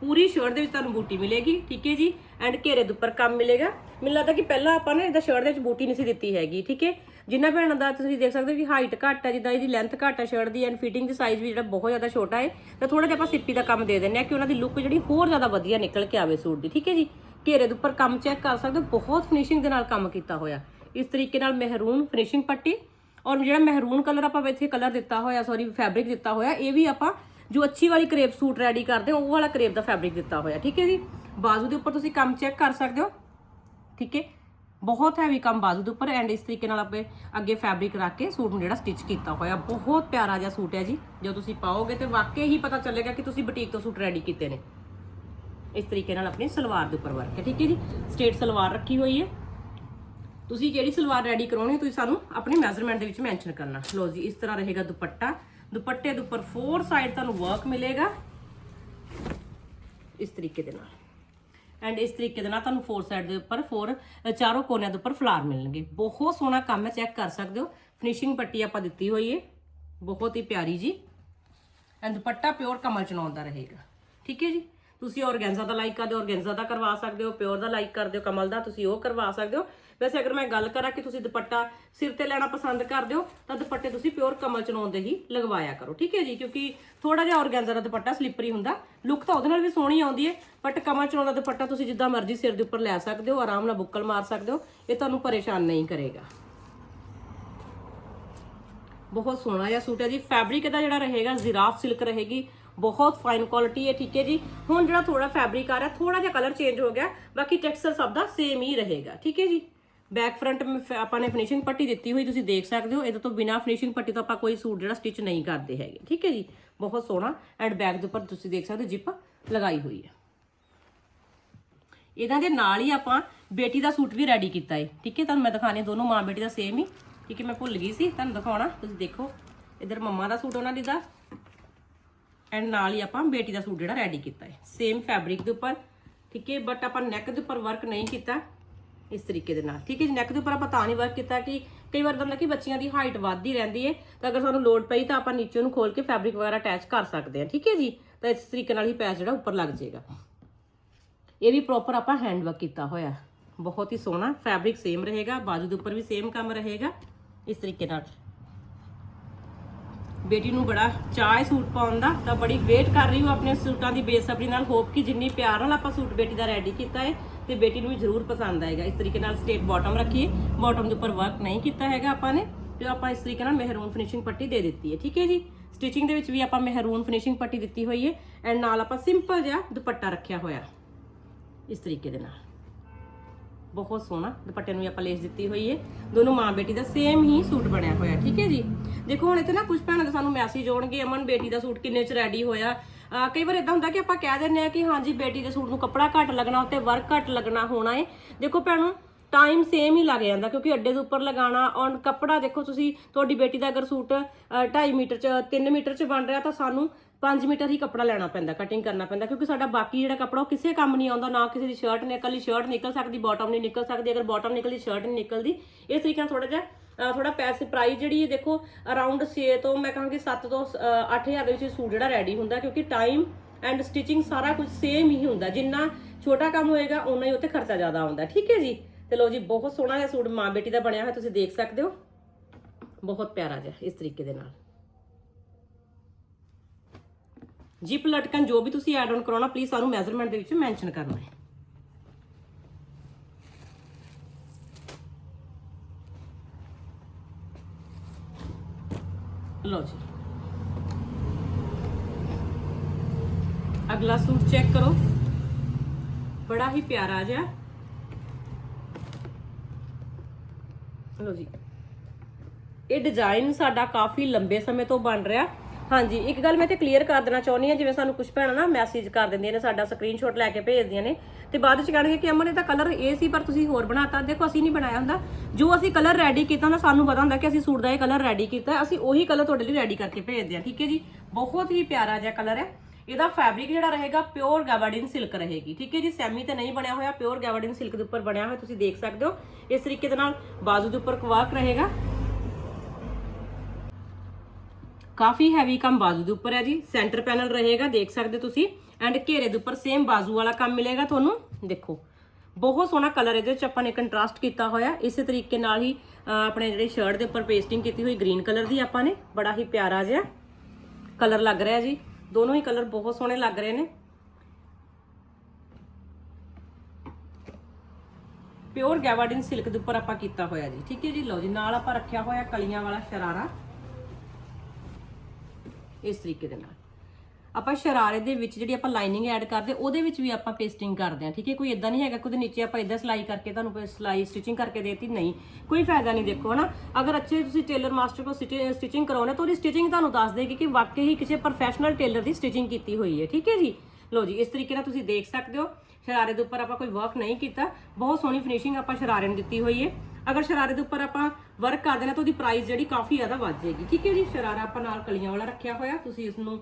ਪੂਰੀ ਸ਼ਰਟ ਦੇ ਵਿੱਚ ਤੁਹਾਨੂੰ ਬੂਟੀ ਮਿਲੇਗੀ, ਠੀਕ ਹੈ ਜੀ? ਐਂਡ ਘੇਰੇ ਦੇ ਉੱਪਰ ਕੰਮ ਮਿਲੇਗਾ। ਮੈਨੂੰ ਲੱਗਦਾ ਕਿ ਪਹਿਲਾਂ ਆਪਾਂ ਨੇ ਇਹਦਾ ਸ਼ਰਟ ਦੇ ਵਿੱਚ ਬੂਟੀ ਨਹੀਂ ਸੀ ਦਿੱਤੀ ਹੈਗੀ, ਠੀਕ ਹੈ? ਜਿੰਨਾ ਭੈਣਾਂ ਦਾ ਤੁਸੀਂ ਦੇਖ ਸਕਦੇ ਹੋ ਕਿ ਹਾਈਟ ਘੱਟ ਹੈ, ਜਿੱਦਾਂ ਇਹਦੀ ਲੈਂਥ ਘੱਟ ਹੈ ਸ਼ਰਟ ਦੀ ਐਂਡ ਫਿਟਿੰਗ ਦੀ ਸਾਈਜ਼ ਵੀ ਜਿਹੜਾ ਬਹੁਤ ਜ਼ਿਆਦਾ ਛੋਟਾ ਹੈ, ਤਾਂ ਥੋੜਾ ਜਿਹਾ ਆਪਾਂ ਸਿੱਪੀ ਦਾ ਕੰਮ ਦੇ ਦਿੰਨੇ ਆ ਕਿ ਉਹਨਾਂ ਦੀ ਲੁੱਕ ਜਿਹੜੀ ਹੋਰ ਜ਼ਿਆਦਾ ਵਧੀਆ ਨਿਕਲ ਕੇ ਆਵੇ ਸੂਟ ਦੀ, ਠੀਕ ਹੈ ਜੀ? ਘੇਰੇ ਦੇ ਉੱਪਰ ਕੰਮ ਚੈੱਕ ਕਰ ਸਕਦੇ ਹੋ, ਬਹੁਤ ਫਿਨਿਸ਼ਿੰਗ ਦੇ ਨਾਲ ਕੰਮ ਕੀਤਾ ਹੋਇਆ। ਇਸ ਤਰੀਕੇ ਨਾਲ ਮਹਿਰੂਨ ਫਿਨਿਸ਼ਿੰਗ ਪੱਟੀ ਔਰ ਜਿਹੜਾ ਮਹਿਰੂਨ ਕਲਰ ਆਪਾਂ ਇੱਥੇ ਕਲਰ ਦਿੱਤਾ ਹੋਇਆ ਸੌਰੀ ਫੈਬਰਿਕ ਦਿੱਤਾ ਹੋਇਆ, ਇਹ ਵੀ ਆਪਾਂ ਜੋ ਅੱਛੀ ਵਾਲੀ ਕਰੇਪ ਸੂਟ ਰੈਡੀ ਕਰਦੇ ਹੋ, ਉਹ ਵਾਲਾ ਕਰੇਪ ਦਾ ਫੈਬਰਿਕ ਦਿੱਤਾ ਹੋਇਆ, ਠੀਕ ਹੈ ਜੀ? ਬਾਜ਼ੂ ਦੇ ਉੱਪਰ ਤੁਸੀਂ ਕੰਮ ਚੈੱਕ ਕਰ ਸਕਦੇ ਹੋ, ਠੀਕ ਹੈ? ਬਹੁਤ ਹੈਵੀ ਕੰਮ ਬਾਜ਼ੂ ਦੇ ਉੱਪਰ ਐਂਡ ਇਸ ਤਰੀਕੇ ਨਾਲ ਆਪੇ ਅੱਗੇ ਫੈਬਰਿਕ ਰੱਖ ਕੇ ਸੂਟ ਨੂੰ ਜਿਹੜਾ ਸਟਿਚ ਕੀਤਾ ਹੋਇਆ। ਬਹੁਤ ਪਿਆਰਾ ਜਿਹਾ ਸੂਟ ਹੈ ਜੀ। ਜਦੋਂ ਤੁਸੀਂ ਪਾਓਗੇ ਤੇ ਵਾਕਈ ਹੀ ਪਤਾ ਚੱਲੇਗਾ ਕਿ ਤੁਸੀਂ ਬੁਟੀਕ ਤੋਂ ਸੂਟ ਰੈਡੀ ਕੀਤੇ ਨੇ। ਇਸ ਤਰੀਕੇ ਨਾਲ ਆਪਣੀ ਸਲਵਾਰ ਦੇ ਉੱਪਰ ਵਰਕ ਹੈ, ਠੀਕ ਹੈ ਜੀ? ਸਟੇਟ ਸਲਵਾਰ ਰੱਖੀ ਹੋਈ ਹੈ। ਤੁਸੀਂ ਜਿਹੜੀ ਸਲਵਾਰ ਰੈਡੀ ਕਰਾਉਣੀ ਤੁਸੀਂ ਸਾਨੂੰ ਆਪਣੀ ਮੈਜ਼ਰਮੈਂਟ ਦੇ ਵਿੱਚ ਮੈਂਸ਼ਨ ਕਰਨਾ। ਲਓ ਜੀ, ਇਸ ਤਰ੍ਹਾਂ ਰਹੇਗਾ ਦੁਪੱਟਾ। ਦੁਪੱਟੇ ਦੇ ਉੱਪਰ ਫੋਰ ਸਾਈਡ ਤੁਹਾਨੂੰ ਵਰਕ ਮਿਲੇਗਾ। ਇਸ ਤਰੀਕੇ ਦੇ ਨਾਲ। ਐਂਡ ਇਸ ਤਰੀਕੇ ਦੇ ਨਾਲ ਤੁਹਾਨੂੰ ਫੋਰ ਸਾਈਡ ਦੇ ਉੱਪਰ ਫੋਰ ਚਾਰੋਂ ਕੋਨਿਆਂ ਦੇ ਉੱਪਰ ਫਲਾਰ ਮਿਲਣਗੇ। ਬਹੁਤ ਸੋਹਣਾ ਕੰਮ ਹੈ ਚੈੱਕ ਕਰ ਸਕਦੇ ਹੋ। ਫਿਨਿਸ਼ਿੰਗ ਪੱਟੀ ਆਪਾਂ ਦਿੱਤੀ ਹੋਈ ਹੈ ਬਹੁਤ ਹੀ ਪਿਆਰੀ ਜੀ। ਐਂਡ ਦੁਪੱਟਾ ਪਿਓਰ ਕਮਲ ਚਨਾਉਣ ਰਹੇਗਾ। ਠੀਕ ਹੈ ਜੀ? ਤੁਸੀਂ ਔਰਗੈਂਜ਼ਾ ਦਾ ਲਾਈਕ ਕਰਦੇ ਹੋ, ਔਰਗੈਂਜ਼ਾ ਦਾ ਕਰਵਾ ਸਕਦੇ ਹੋ, ਪਿਓਰ ਦਾ ਲਾਈਕ ਕਰਦੇ ਹੋ, ਕਮਲ ਦਾ ਤੁਸੀਂ ਉਹ ਕਰਵਾ ਸਕਦੇ ਹੋ। ਵੈਸੇ ਅਗਰ ਮੈਂ ਗੱਲ ਕਰਾਂ ਕਿ ਤੁਸੀਂ ਦੁਪੱਟਾ ਸਿਰ ਤੇ ਲੈਣਾ ਪਸੰਦ ਕਰਦੇ ਹੋ, ਤਾਂ ਦੁਪੱਟੇ ਤੁਸੀਂ ਪਿਓਰ ਕਮਲ ਚਨਾਉਣ ਦੇ ਹੀ ਲਗਵਾਇਆ ਕਰੋ, ਠੀਕ ਹੈ ਜੀ? ਕਿਉਂਕਿ ਥੋੜਾ ਜਿਹਾ ਔਰਗੈਂਜ਼ਾ ਦਾ ਦੁਪੱਟਾ ਸਲਿੱਪਰੀ ਹੁੰਦਾ। ਲੁੱਕ ਤਾਂ ਉਹਦੇ ਨਾਲ ਵੀ ਸੋਹਣੀ ਆਉਂਦੀ ਹੈ ਬਟ ਕਮਲ ਚਨਾਉਣ ਦਾ ਦੁਪੱਟਾ ਤੁਸੀਂ ਜਿੱਦਾਂ ਮਰਜ਼ੀ ਸਿਰ ਦੇ ਉੱਪਰ ਲੈ ਸਕਦੇ ਹੋ, ਆਰਾਮ ਨਾਲ ਬੁੱਕਲ ਮਾਰ ਸਕਦੇ ਹੋ, ਇਹ ਤੁਹਾਨੂੰ ਪਰੇਸ਼ਾਨ ਨਹੀਂ ਕਰੇਗਾ। ਬਹੁਤ ਸੋਹਣਾ ਜਿਹਾ ਸੂਟ ਹੈ ਜੀ। ਫੈਬਰਿਕ ਦਾ ਜਿਹੜਾ ਰਹੇਗਾ ਜ਼ਿਰਾਫ ਸਿਲਕ ਰਹੇਗੀ। ਬਹੁਤ ਫਾਈਨ ਕੁਆਲਿਟੀ ਹੈ, ਠੀਕ ਹੈ ਜੀ। ਹੁਣ ਜਿਹੜਾ ਥੋੜਾ ਫੈਬਰਿਕ ਆ ਰਿਹਾ ਥੋੜਾ ਜਿਹਾ ਕਲਰ ਚੇਂਜ ਹੋ ਗਿਆ, ਬਾਕੀ ਟੈਕਸਚਰ ਸਭ ਦਾ ਸੇਮ ਹੀ ਰਹੇਗਾ, ਠੀਕ ਹੈ ਜੀ। ਬੈਕ ਫਰੰਟ ਆਪਾਂ ਨੇ ਫਿਨਿਸ਼ਿੰਗ ਪੱਟੀ ਦਿੱਤੀ ਹੋਈ, ਤੁਸੀਂ ਦੇਖ ਸਕਦੇ ਹੋ, ਇਹਦੇ ਤੋਂ ਬਿਨਾ ਫਿਨਿਸ਼ਿੰਗ ਪੱਟੀ ਤੋਂ ਆਪਾਂ ਕੋਈ ਸੂਟ ਜਿਹੜਾ ਸਟਿਚ ਨਹੀਂ ਕਰਦੇ ਹੈਗੇ, ਠੀਕ ਹੈ ਜੀ। ਬਹੁਤ ਸੋਹਣਾ ਐਂਡ ਬੈਕ ਦੇ ਉੱਪਰ ਤੁਸੀਂ ਦੇਖ ਸਕਦੇ ਹੋ ਜਿਪ ਲਗਾਈ ਹੋਈ ਹੈ। ਇਹਨਾਂ ਦੇ ਨਾਲ ਹੀ ਆਪਾਂ ਬੇਟੀ ਦਾ ਸੂਟ ਵੀ ਰੈਡੀ ਕੀਤਾ ਹੈ, ਠੀਕ ਹੈ। ਤੁਹਾਨੂੰ ਮੈਂ ਦਿਖਾਣੇ ਦੋਨੋਂ ਮਾਂ ਬੇਟੀ ਦਾ ਸੇਮ ਹੀ, ਠੀਕ ਹੈ, ਮੈਂ ਭੁੱਲ ਗਈ ਸੀ, ਤੁਹਾਨੂੰ ਦਿਖਾਉਣਾ, ਤੁਸੀਂ ਦੇਖੋ। ਇਧਰ ਮੰਮਾ ਦਾ ਸੂਟ, ਉਹਨਾਂ ਦੀ ਦਾ। ਐਂਡ ਨਾਲ ਹੀ ਆਪਾਂ ਬੇਟੀ ਦਾ ਸੂਟ ਜਿਹੜਾ ਰੈਡੀ ਕੀਤਾ ਹੈ। ਸੇਮ ਫੈਬਰਿਕ ਦੇ ਉੱਪਰ, ਠੀਕ ਹੈ? ਬਟ ਆਪਾਂ ਨੈਕ ਦੇ ਉੱਪਰ ਵਰਕ ਨਹੀਂ ਕੀਤਾ ਇਸ ਤਰੀਕੇ ਦੇ ਨਾਲ, ਠੀਕ ਹੈ ਜੀ? ਨੈਕ ਦੇ ਉੱਪਰ ਆਪਾਂ ਤਾਂ ਨਹੀਂ ਵਰਕ ਕੀਤਾ ਕਿ ਕਈ ਵਾਰ ਹੁੰਦਾ ਕਿ ਬੱਚੀਆਂ ਦੀ ਹਾਈਟ ਵੱਧਦੀ ਰਹਿੰਦੀ ਹੈ। ਤਾਂ ਅਗਰ ਸਾਨੂੰ ਲੋਡ ਪਈ ਤਾਂ ਆਪਾਂ ਨੀਚੇ ਨੂੰ ਖੋਲ ਕੇ ਫੈਬਰਿਕ ਵਗੈਰਾ ਅਟੈਚ ਕਰ ਸਕਦੇ ਹਾਂ, ਠੀਕ ਹੈ ਜੀ? ਤਾਂ ਇਸ ਤਰੀਕੇ ਨਾਲ ਹੀ ਪੈਚ ਜਿਹੜਾ ਉੱਪਰ ਲੱਗ ਜਾਏਗਾ। ਇਹ ਵੀ ਪ੍ਰੋਪਰ ਆਪਾਂ ਹੈਂਡ ਵਰਕ ਕੀਤਾ ਹੋਇਆ ਬਹੁਤ ਹੀ ਸੋਹਣਾ ਫੈਬਰਿਕ ਸੇਮ ਰਹੇਗਾ, ਬਾਜੂ ਦੇ ਉੱਪਰ ਵੀ ਸੇਮ ਕੰਮ ਰਹੇਗਾ। ਇਸ ਤਰੀਕੇ ਨਾਲ। ਬੇਟੀ ਨੂੰ ਬੜਾ ਚਾਹ ਹੈ ਸੂਟ ਪਾਉਣ ਦਾ, ਤਾਂ ਬੜੀ ਵੇਟ ਕਰ ਰਹੀ ਹਾਂ ਆਪਣੇ ਸੂਟਾਂ ਦੀ ਬੇਸਬਰੀ ਨਾਲ ਹੋਪ ਕਿ ਜਿੰਨੀ ਪਿਆਰ ਨਾਲ ਆਪਾਂ ਸੂਟ ਬੇਟੀ ਦਾ ਰੈਡੀ ਕੀਤਾ ਹੈ, ਤੇ ਬੇਟੀ ਨੂੰ ਵੀ ਜ਼ਰੂਰ ਪਸੰਦ ਆਏਗਾ। ਇਸ ਤਰੀਕੇ ਨਾਲ ਸਟੇਟ ਬਾਟਮ ਰੱਖੀਏ ਬਾਟਮ ਦੇ ਉੱਪਰ ਵਰਕ ਨਹੀਂ ਕੀਤਾ ਹੈਗਾ ਆਪਾਂ ਨੇ, ਤੇ ਆਪਾਂ ਇਸ ਤਰੀਕੇ ਨਾਲ ਮਹਿਰੂਨ ਫਿਨਿਸ਼ਿੰਗ ਪੱਟੀ ਦੇ ਦਿੱਤੀ ਹੈ, ਠੀਕ ਹੈ ਜੀ? ਸਟਿਚਿੰਗ ਦੇ ਵਿੱਚ ਵੀ ਆਪਾਂ ਮਹਿਰੂਨ ਫਿਨਿਸ਼ਿੰਗ ਪੱਟੀ ਦਿੱਤੀ ਹੋਈ ਹੈ ਐਂਡ ਨਾਲ ਆਪਾਂ ਸਿੰਪਲ ਜਿਹਾ ਦੁਪੱਟਾ ਰੱਖਿਆ ਹੋਇਆ, ਇਸ ਤਰੀਕੇ ਦੇ ਨਾਲ। ਬਹੁਤ ਸੋਹਣਾ ਦੁਪੱਟੇ ਨੂੰ ਆਪਾਂ ਲੇਸ ਦਿੱਤੀ ਹੋਈ ਹੈ ਦੋਨੋਂ ਮਾਂ ਬੇਟੀ ਦਾ ਸੇਮ ਹੀ ਸੂਟ ਬਣਿਆ ਹੋਇਆ, ਠੀਕ ਹੈ ਜੀ? ਦੇਖੋ, ਹੁਣ ਇੱਥੇ ਨਾ ਕੁਝ ਭੈਣਾਂ ਦੇ ਸਾਨੂੰ ਮੈਸੇਜ ਆਉਣਗੇ, ਅਮਨ ਬੇਟੀ ਦਾ ਸੂਟ ਕਿੰਨੇ ਚ ਰੈਡੀ ਹੋਇਆ? ਕਈ ਵਾਰ ਇਦਾਂ ਹੁੰਦਾ ਕਿ ਆਪਾਂ ਕਹਿ ਦਿੰਨੇ ਆ ਕਿ ਹਾਂਜੀ, ਬੇਟੀ ਦੇ ਸੂਟ ਨੂੰ ਕੱਪੜਾ ਘੱਟ ਲੱਗਣਾ, ਉੱਤੇ ਵਰਕ ਘੱਟ ਲੱਗਣਾ ਹੋਣਾ ਏ। ਦੇਖੋ ਭੈਣੋ ਟਾਈਮ ਸੇਮ ਹੀ ਲੱਗ ਜਾਂਦਾ ਕਿਉਂਕਿ ਅੱਡੇ ਦੇ ਉੱਪਰ ਲਗਾਉਣਾ, ਔਰ ਕੱਪੜਾ ਦੇਖੋ ਤੁਸੀਂ, ਤੁਹਾਡੀ ਬੇਟੀ ਦਾ ਅਗਰ ਸੂਟ 2.5 ਮੀਟਰ ਚ 3 ਮੀਟਰ ਚ ਬਣ ਰਿਹਾ ਤਾਂ ਸਾਨੂੰ 5 ਮੀਟਰ ਹੀ ਕੱਪੜਾ ਲੈਣਾ ਪੈਂਦਾ ਕਟਿੰਗ ਕਰਨਾ ਪੈਂਦਾ, ਕਿਉਂਕਿ ਸਾਡਾ ਬਾਕੀ ਜਿਹੜਾ ਕੱਪੜਾ ਉਹ ਕਿਸੇ ਕੰਮ ਨਹੀਂ ਆਉਂਦਾ, ਨਾ ਕਿਸੇ ਦੀ ਸ਼ਰਟ ਨਿਕਲਦੀ ਸ਼ਰਟ ਨਿਕਲ ਸਕਦੀ ਬਾਟਮ ਨਹੀਂ ਨਿਕਲ ਸਕਦੀ, ਅਗਰ ਬਾਟਮ ਨਿਕਲਦੀ ਸ਼ਰਟ ਨਹੀਂ ਨਿਕਲਦੀ। ਇਸ ਤਰੀਕੇ ਨਾਲ ਥੋੜਾ ਜਿਹਾ, ਅਹ ਥੋੜਾ ਪੈਸੇ ਪ੍ਰਾਈਸ ਜਿਹੜੀ ਹੈ ਦੇਖੋ ਅਰਾਊਂਡ 6 ਤੋਂ ਮੈਂ ਕਹਾਂਗੀ 7 ਤੋਂ 8000 ਦੇ ਵਿੱਚ ਸੂਟ ਜਿਹੜਾ ਰੈਡੀ ਹੁੰਦਾ, ਕਿਉਂਕਿ ਟਾਈਮ ਐਂਡ ਸਟਿਚਿੰਗ ਸਾਰਾ ਕੁਝ ਸੇਮ ਹੀ ਹੁੰਦਾ। ਜਿੰਨਾ ਛੋਟਾ ਕੰਮ ਹੋਏਗਾ ਉਨਾ ਹੀ ਉੱਤੇ ਖਰਚਾ ਜ਼ਿਆਦਾ ਆਉਂਦਾ। ਠੀਕ ਹੈ ਜੀ? ਤੇ ਲੋ ਜੀ, ਬਹੁਤ ਸੋਹਣਾ ਜਿਹਾ ਸੂਟ ਮਾਂ ਬੇਟੀ ਦਾ ਬਣਿਆ ਹੋਇਆ, ਤੁਸੀਂ ਦੇਖ ਸਕਦੇ ਹੋ। ਬਹੁਤ ਪਿਆਰਾ ਜਿਹਾ, ਇਸ ਤਰੀਕੇ ਦੇ ਨਾਲ। ਜਿਪ ਲਟਕਣ ਜੋ ਵੀ ਤੁਸੀਂ ਐਡ ਆਨ ਕਰਾਉਣਾ ਪਲੀਜ਼ ਸਾਨੂੰ ਮੈਜ਼ਰਮੈਂਟ ਦੇ ਵਿੱਚ ਮੈਂਸ਼ਨ ਕਰਨਾ ਹੈ। ਲਓ ਜੀ। ਅਗਲਾ ਸੂਟ ਚੈੱਕ ਕਰੋ। ਬੜਾ ਹੀ ਪਿਆਰਾ ਜਿਹਾ। ਲਓ ਜੀ। ਇਹ ਡਿਜ਼ਾਈਨ ਸਾਡਾ ਕਾਫੀ ਲੰਬੇ ਸਮੇਂ ਤੋਂ ਬਣ ਰਿਹਾ। ਹਾਂਜੀ, ਇੱਕ ਗੱਲ ਮੈਂ ਤੇ ਕਲੀਅਰ ਕਰ ਦੇਣਾ ਚਾਹੁੰਦੀ ਹਾਂ, ਜਿਵੇਂ ਸਾਨੂੰ ਕੁਝ ਭੈਣਾਂ ਨਾ ਮੈਸੇਜ ਕਰ ਦਿੰਦੀਆਂ ਨੇ ਸਾਡਾ ਸਕਰੀਨਸ਼ਾਟ ਲੈ ਕੇ ਭੇਜਦੀਆਂ ਨੇ ਤੇ ਬਾਅਦ 'ਚ ਕਹਿਣਗੇ ਕਿ ਅਮਨ, ਇਹਦਾ ਕਲਰ ਇਹ ਸੀ, ਪਰ ਤੁਸੀਂ ਹੋਰ ਬਣਾਤਾ। ਦੇਖੋ, ਅਸੀਂ ਨਹੀਂ ਬਣਾਇਆ ਹੁੰਦਾ। ਜੋ ਅਸੀਂ ਕਲਰ ਰੈਡੀ ਕੀਤਾ ਨਾ, ਸਾਨੂੰ ਪਤਾ ਹੁੰਦਾ ਕਿ ਅਸੀਂ ਸੂਟ ਦਾ ਇਹ ਕਲਰ ਰੈਡੀ ਕੀਤਾ ਅਸੀਂ ਉਹੀ ਕਲਰ ਤੁਹਾਡੇ ਲਈ ਰੈਡੀ ਕਰਕੇ ਭੇਜਦੇ ਹਾਂ ਠੀਕ ਹੈ ਜੀ? ਬਹੁਤ ਹੀ ਪਿਆਰਾ ਜਿਹਾ ਕਲਰ ਹੈ। ਇਹਦਾ ਫੈਬਰਿਕ ਜਿਹੜਾ ਰਹੇਗਾ ਪਿਓਰ ਗਾਵਾਰਡਿਨ ਸਿਲਕ ਰਹੇਗੀ, ਠੀਕ ਹੈ ਜੀ? ਸੈਮੀ ਤੇ ਨਹੀਂ ਬਣਿਆ ਹੋਇਆ ਪਿਓਰ ਗਾਵਾਰਡਿਨ ਸਿਲਕ ਦੇ ਉੱਪਰ ਬਣਿਆ ਹੋਇਆ, ਤੁਸੀਂ ਦੇਖ ਸਕਦੇ ਹੋ। ਇਸ ਤਰੀਕੇ ਦੇ ਨਾਲ ਬਾਜ਼ੂ ਦੇ ਉੱਪਰ ਕਵਾਕ ਰਹੇਗਾ। ਕਾਫੀ ਹੈਵੀ ਕੰਮ ਬਾਜ਼ੂ ਦੇ ਉੱਪਰ ਹੈ ਜੀ। ਸੈਂਟਰ ਪੈਨਲ ਰਹੇਗਾ, ਦੇਖ ਸਕਦੇ ਹੋ ਤੁਸੀਂ। ਐਂਡ ਘੇਰੇ ਦੇ ਉੱਪਰ ਸੇਮ ਬਾਜ਼ੂ ਵਾਲਾ ਕੰਮ ਮਿਲੇਗਾ ਤੁਹਾਨੂੰ। ਦੇਖੋ, ਬਹੁਤ ਸੋਹਣਾ ਕਲਰ ਇਹਦੇ ਵਿੱਚ, ਆਪਾਂ ਨੇ ਕੰਟਰਾਸਟ ਕੀਤਾ ਹੋਇਆ ਇਸੇ ਤਰੀਕੇ ਨਾਲ ਹੀ ਆਪਣੇ ਜਿਹੜੇ ਸ਼ਰਟ ਦੇ ਉੱਪਰ ਪੇਸਟਿੰਗ ਕੀਤੀ ਹੋਈ ਗ੍ਰੀਨ ਕਲਰ ਦੀ ਆਪਾਂ ਨੇ, ਬੜਾ ਹੀ ਪਿਆਰਾ ਜਿਹਾ ਕਲਰ ਲੱਗ ਰਿਹਾ ਜੀ। ਦੋਨੋਂ ਹੀ ਕਲਰ ਬਹੁਤ ਸੋਹਣੇ ਲੱਗ ਰਹੇ ਨੇ। ਪਿਓਰ ਗੈਵਾਰਡਿਨ ਸਿਲਕ ਦੇ ਉੱਪਰ ਆਪਾਂ ਕੀਤਾ ਹੋਇਆ ਜੀ। ਠੀਕ ਹੈ ਜੀ? ਲਓ ਜੀ, ਨਾਲ ਆਪਾਂ ਰੱਖਿਆ ਹੋਇਆ ਕਲੀਆਂ ਵਾਲਾ ਸ਼ਰਾਰਾ। ਇਸ ਤਰੀਕੇ ਦੇ ਨਾਲ। ਆਪਾਂ ਸ਼ਰਾਰੇ ਦੇ ਵਿੱਚ ਜਿਹੜੀ ਆਪਾਂ ਲਾਈਨਿੰਗ ਐਡ ਕਰਦੇ, ਉਹਦੇ ਵਿੱਚ ਵੀ ਆਪਾਂ ਪੇਸਟਿੰਗ ਕਰਦੇ ਹਾਂ, ਠੀਕ ਹੈ? ਕੋਈ ਇਦਾਂ ਨਹੀਂ ਹੈਗਾ ਕਿ ਨੀਚੇ ਆਪਾਂ ਇਦਾਂ ਸਿਲਾਈ ਕਰਕੇ ਤੁਹਾਨੂੰ ਕੋਈ ਸਿਲਾਈ ਸਟਿਚਿੰਗ ਕਰਕੇ ਦੇਤੀ, ਨਹੀਂ। ਕੋਈ ਫਾਇਦਾ ਨਹੀਂ ਦੇਖੋ, ਹਨਾ? ਅਗਰ ਅੱਛੇ ਤੁਸੀਂ ਟੇਲਰ ਮਾਸਟਰ ਕੋਲ ਸਟਿਚਿੰਗ ਕਰਾਉਣੇ, ਤਾਂ ਉਹਦੀ ਸਟਿਚਿੰਗ ਤੁਹਾਨੂੰ ਦੱਸ ਦੇਗੀ ਕਿ ਵਾਕਈ ਹੀ ਕਿਸੇ ਪ੍ਰੋਫੈਸ਼ਨਲ ਟੇਲਰ ਦੀ ਸਟਿਚਿੰਗ ਕੀਤੀ ਹੋਈ ਹੈ, ਠੀਕ ਹੈ ਜੀ? ਲਓ ਜੀ, ਇਸ ਤਰੀਕੇ ਨਾਲ ਤੁਸੀਂ ਦੇਖ ਸਕਦੇ ਹੋ। ਸ਼ਰਾਰੇ ਦੇ ਉੱਪਰ ਆਪਾਂ ਕੋਈ ਵਰਕ ਨਹੀਂ ਕੀਤਾ। ਬਹੁਤ ਸੋਹਣੀ ਫਿਨਿਸ਼ਿੰਗ ਆਪਾਂ ਸ਼ਰਾਰੇ ਨੂੰ ਦਿੱਤੀ ਹੋਈ ਹੈ। ਅਗਰ ਸ਼ਰਾਰੇ ਦੇ ਉੱਪਰ ਆਪਾਂ ਵਰਕ ਕਰਦੇ ਨਾ ਤਾਂ ਉਹਦੀ ਪ੍ਰਾਈਸ ਜਿਹੜੀ ਕਾਫੀ ਜ਼ਿਆਦਾ ਵੱਧ ਜਾਏਗੀ। ਠੀਕ ਹੈ ਜੀ? ਸ਼ਰਾਰਾ ਆਪਾਂ ਨਾਲ ਕਲੀਆਂ ਵਾਲਾ ਰੱਖਿਆ ਹੋਇਆ। ਤੁਸੀਂ ਇਸ ਨੂੰ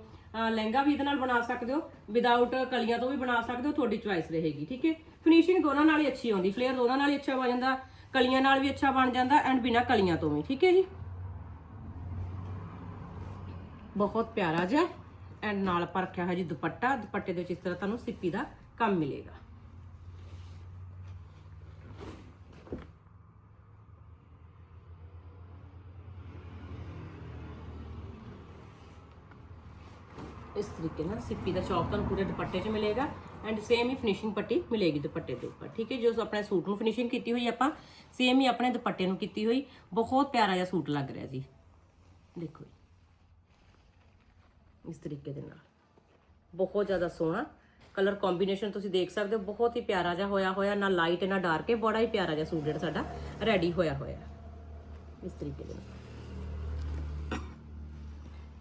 ਲਹਿੰਗਾ ਵੀ ਇਹਦੇ ਨਾਲ ਬਣਾ ਸਕਦੇ ਹੋ। ਵਿਦਆਊਟ ਕਲੀਆਂ ਤੋਂ ਵੀ ਬਣਾ ਸਕਦੇ ਹੋ, ਤੁਹਾਡੀ ਚੁਆਇਸ ਰਹੇਗੀ। ਠੀਕ ਹੈ? ਫਿਨਿਸ਼ਿੰਗ ਦੋਨਾਂ ਨਾਲ ਹੀ ਅੱਛੀ ਆਉਂਦੀ। ਫਲੇਅਰ ਦੋਨਾਂ ਨਾਲ ਹੀ ਅੱਛਾ ਬਣ ਜਾਂਦਾ। ਕਲੀਆਂ ਨਾਲ ਵੀ ਅੱਛਾ ਬਣ ਜਾਂਦਾ ਐਂਡ ਬਿਨਾ ਕਲੀਆਂ ਤੋਂ ਵੀ। ਠੀਕ ਹੈ ਜੀ? ਬਹੁਤ ਪਿਆਰਾ ਜਿਹਾ। ਐਂਡ ਨਾਲ ਆਪਾਂ ਰੱਖਿਆ ਹੈ ਜੀ ਦੁਪੱਟਾ। ਦੁਪੱਟੇ ਦੇ ਵਿੱਚ ਇਸ ਤਰ੍ਹਾਂ ਤੁਹਾਨੂੰ ਸਿੱਪੀ ਦਾ ਕੰਮ ਮਿਲੇਗਾ। ਇਸ ਤਰੀਕੇ ਨਾਲ ਸਿੱਪੀ ਦਾ ਚੌਕ ਤੁਹਾਨੂੰ ਪੂਰੇ ਦੁਪੱਟੇ 'ਚ ਮਿਲੇਗਾ ਐਂਡ ਸੇਮ ਹੀ ਫਿਨਿਸ਼ਿੰਗ ਪੱਟੀ ਮਿਲੇਗੀ ਦੁਪੱਟੇ ਦੇ ਉੱਪਰ, ਠੀਕ ਹੈ? ਜੋ ਆਪਣੇ ਸੂਟ ਨੂੰ ਫਿਨਿਸ਼ਿੰਗ ਕੀਤੀ ਹੋਈ ਆਪਾਂ ਸੇਮ ਹੀ ਆਪਣੇ ਦੁਪੱਟੇ ਨੂੰ ਕੀਤੀ ਹੋਈ, ਬਹੁਤ ਪਿਆਰਾ ਜਿਹਾ ਸੂਟ ਲੱਗ ਰਿਹਾ ਜੀ। ਦੇਖੋ ਜੀ। ਇਸ ਤਰੀਕੇ ਦੇ ਨਾਲ। ਬਹੁਤ ਜ਼ਿਆਦਾ ਸੋਹਣਾ ਕਲਰ ਕੰਬੀਨੇਸ਼ਨ ਤੁਸੀਂ ਦੇਖ ਸਕਦੇ ਹੋ, ਬਹੁਤ ਹੀ ਪਿਆਰਾ ਜਿਹਾ ਹੋਇਆ ਹੋਇਆ, ਨਾ ਲਾਈਟ ਨਾ ਡਾਰਕ ਹੈ ਬੜਾ ਹੀ ਪਿਆਰਾ ਜਿਹਾ ਸੂਟ ਜਿਹੜਾ ਸਾਡਾ ਰੈਡੀ ਹੋਇਆ ਹੋਇਆ। ਇਸ ਤਰੀਕੇ ਦੇ ਨਾਲ।